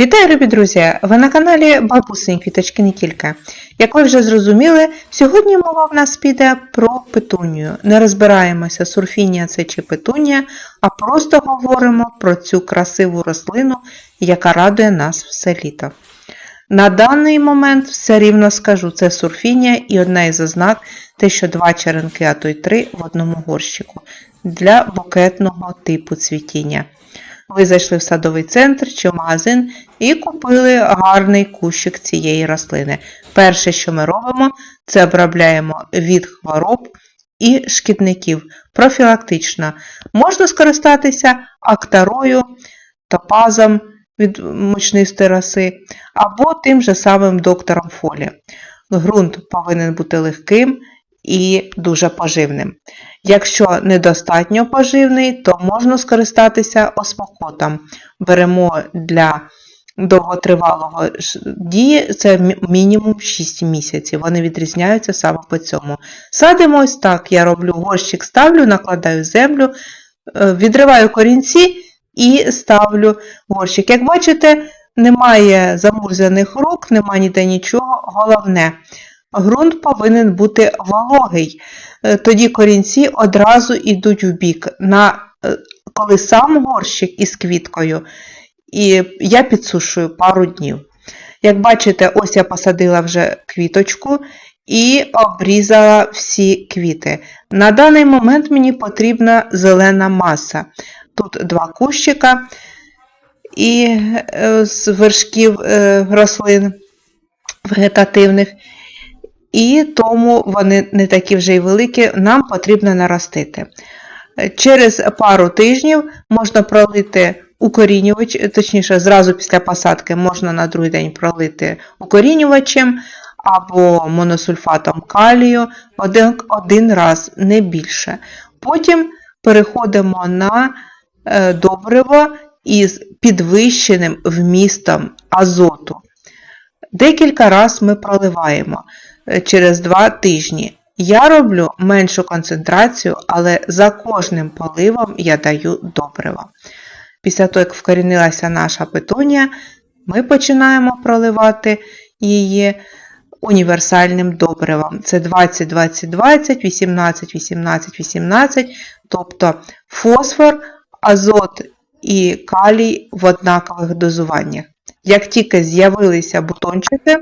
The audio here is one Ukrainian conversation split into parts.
Вітаю, любі друзі! Ви на каналі Бабусині Квіточки не. Як ви вже зрозуміли, сьогодні мова в нас піде про петунію. Не розбираємося, сурфінія це чи петунія, а просто говоримо про цю красиву рослину, яка радує нас все літо. На даний момент все рівно скажу, це сурфінія і одна із ознак те, що два черенки, а то й три в одному горщику для букетного типу цвітіння. Ви зайшли в садовий центр чи в магазин і купили гарний кущик цієї рослини. Перше, що ми робимо, це обробляємо від хвороб і шкідників профілактично. Можна скористатися актарою, топазом від мучнистої роси або тим же самим доктором фолі. Ґрунт повинен бути легким і дуже поживним. Якщо недостатньо поживний, то можна скористатися осмокотом. Беремо для довготривалого дії це мінімум 6 місяців. Вони відрізняються саме по цьому. Садимо ось так. Я роблю горщик, ставлю, накладаю землю, е, відриваю корінці і ставлю горщик. Як бачите, немає замурзаних рук, немає ніде нічого. Головне, ґрунт повинен бути вологий. Е, Тоді корінці одразу йдуть в бік. На, е, коли сам горщик із квіткою, і я підсушую пару днів. Як бачите, ось я посадила вже квіточку і обрізала всі квіти. На даний момент мені потрібна зелена маса. Тут два кущика і е, з вершків рослин вегетативних. І тому вони не такі вже й великі, нам потрібно наростити. Через пару тижнів можна пролити укорінювач, точніше, зразу після посадки можна на другий день пролити укорінювачем або моносульфатом калію один, один раз, не більше. Потім переходимо на е, добриво із підвищеним вмістом азоту. Декілька разів ми проливаємо через 2 тижні. Я роблю меншу концентрацію, але за кожним поливом я даю добрива. Після того, як вкорінилася наша петунія, ми починаємо проливати її універсальним добривом. Це 20, 20, 20, 18, 18, 18, тобто фосфор, азот і калій в однакових дозуваннях. Як тільки з'явилися бутончики,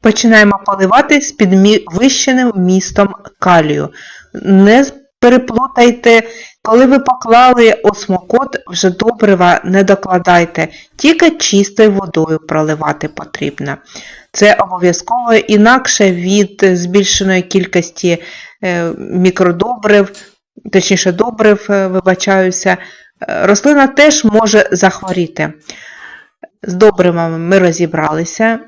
починаємо поливати з підвищеним вмістом калію. Не переплутайте, коли ви поклали осмокот, вже добрива не докладайте, тільки чистою водою проливати потрібно. Це обов'язково інакше від збільшеної кількості е, мікродобрив, точніше добрив, е, вибачаюся, рослина теж може захворіти. З добривами ми розібралися.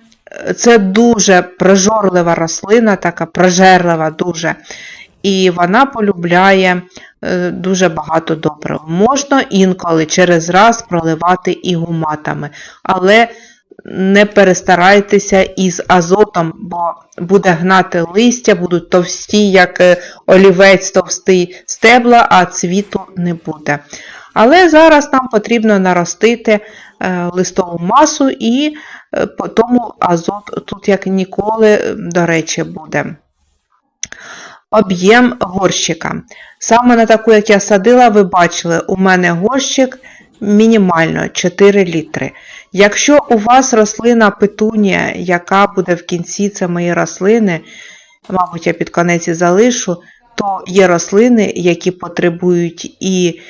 Це дуже прожорлива рослина, така прожерлива дуже. І вона полюбляє е, дуже багато добрив. Можна інколи через раз проливати і гуматами, але не перестарайтеся із азотом, бо буде гнати листя, будуть товсті, як е, олівець товстий стебла, а цвіту не буде. Але зараз нам потрібно наростити е, листову масу і е, по тому азот тут, як ніколи, е, до речі, буде. Об'єм горщика. Саме на таку, як я садила, ви бачили, у мене горщик мінімально 4 літри. Якщо у вас рослина петунія, яка буде в кінці це мої рослини, мабуть, я під конець і залишу, то є рослини, які потребують і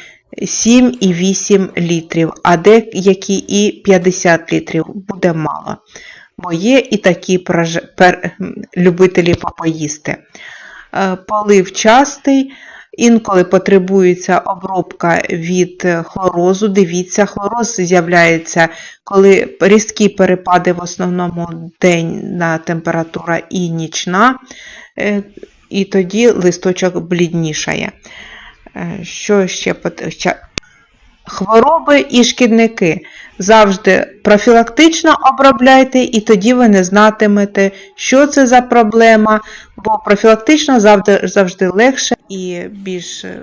7 і 8 літрів, а деякі і 50 літрів буде мало. Бо є і такі прож- пер- любителі попоїсти. Е, Полив частий, інколи потребується обробка від хлорозу. Дивіться, хлороз з'являється, коли різкі перепади в основному денна температура і нічна, е, і тоді листочок бліднішає. Е, Що ще Хвороби і шкідники. Завжди профілактично обробляйте, і тоді ви не знатимете, що це за проблема, бо профілактично завжди, завжди легше і більш е,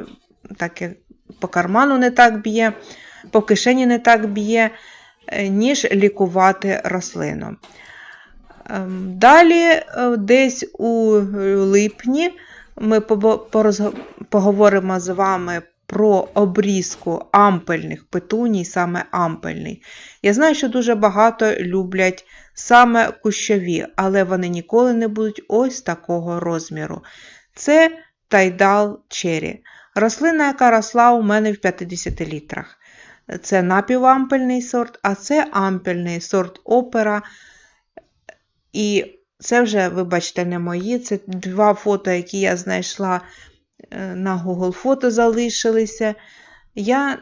таке по карману не так б'є. по кишені не так б'є, е, ніж лікувати рослину. Ем, Далі, десь у липні, ми поговоримо з вами про обрізку ампельних петуній, саме ампельний. Я знаю, що дуже багато люблять саме кущові, але вони ніколи не будуть ось такого розміру. Це тайдал чері. Рослина, яка росла у мене в 50 літрах. Це напівампельний сорт, а це ампельний сорт опера. І це вже, вибачте, не мої. Це два фото, які я знайшла е, на Google фото залишилися. Я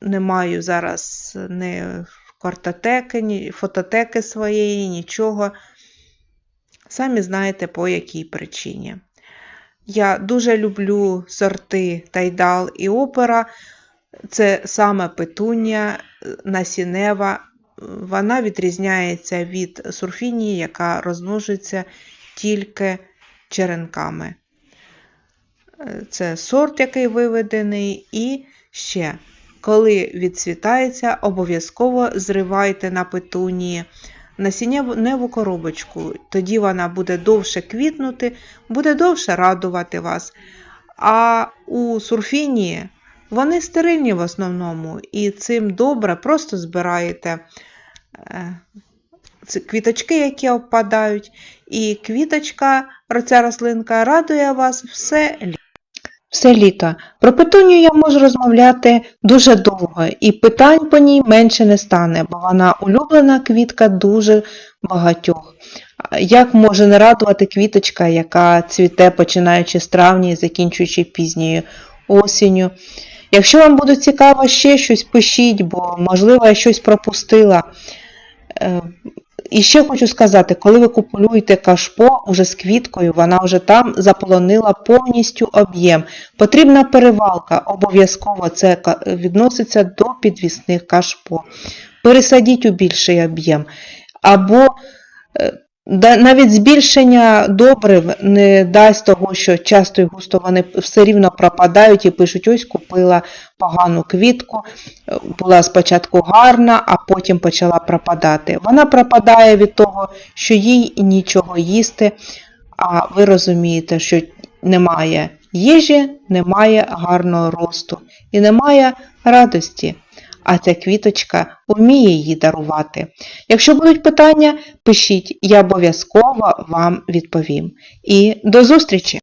не маю зараз ні картотеки, ні фототеки своєї, нічого. Самі знаєте, по якій причині. Я дуже люблю сорти Тайдал і Опера. Це саме петунія е, насінева. Вона відрізняється від сурфінії, яка розмножується тільки черенками. Це сорт, який виведений, і ще, коли відцвітається, обов'язково зривайте на петунії насіннєву коробочку, тоді вона буде довше квітнути, буде довше радувати вас. А у сурфінії вони стерильні в основному, і цим добре просто збираєте е, квіточки, які опадають, і квіточка, ця рослинка радує вас все літо. Все літо. Про петунію я можу розмовляти дуже довго, і питань по ній менше не стане, бо вона улюблена квітка дуже багатьох. Як може не радувати квіточка, яка цвіте починаючи з травня і закінчуючи пізньою осінню. Якщо вам буде цікаво ще щось, пишіть, бо, можливо, я щось пропустила. Е, І ще хочу сказати, коли ви купуєте кашпо уже з квіткою, вона вже там заполонила повністю об'єм. Потрібна перевалка, обов'язково це відноситься до підвісних кашпо. Пересадіть у більший об'єм. Або е, навіть збільшення добрив не дасть того, що часто і густо вони все рівно пропадають і пишуть, ось купила погану квітку, була спочатку гарна, а потім почала пропадати. Вона пропадає від того, що їй нічого їсти, а ви розумієте, що немає їжі, немає гарного росту і немає радості. А ця квіточка вміє її дарувати. Якщо будуть питання, пишіть, я обов'язково вам відповім. І до зустрічі!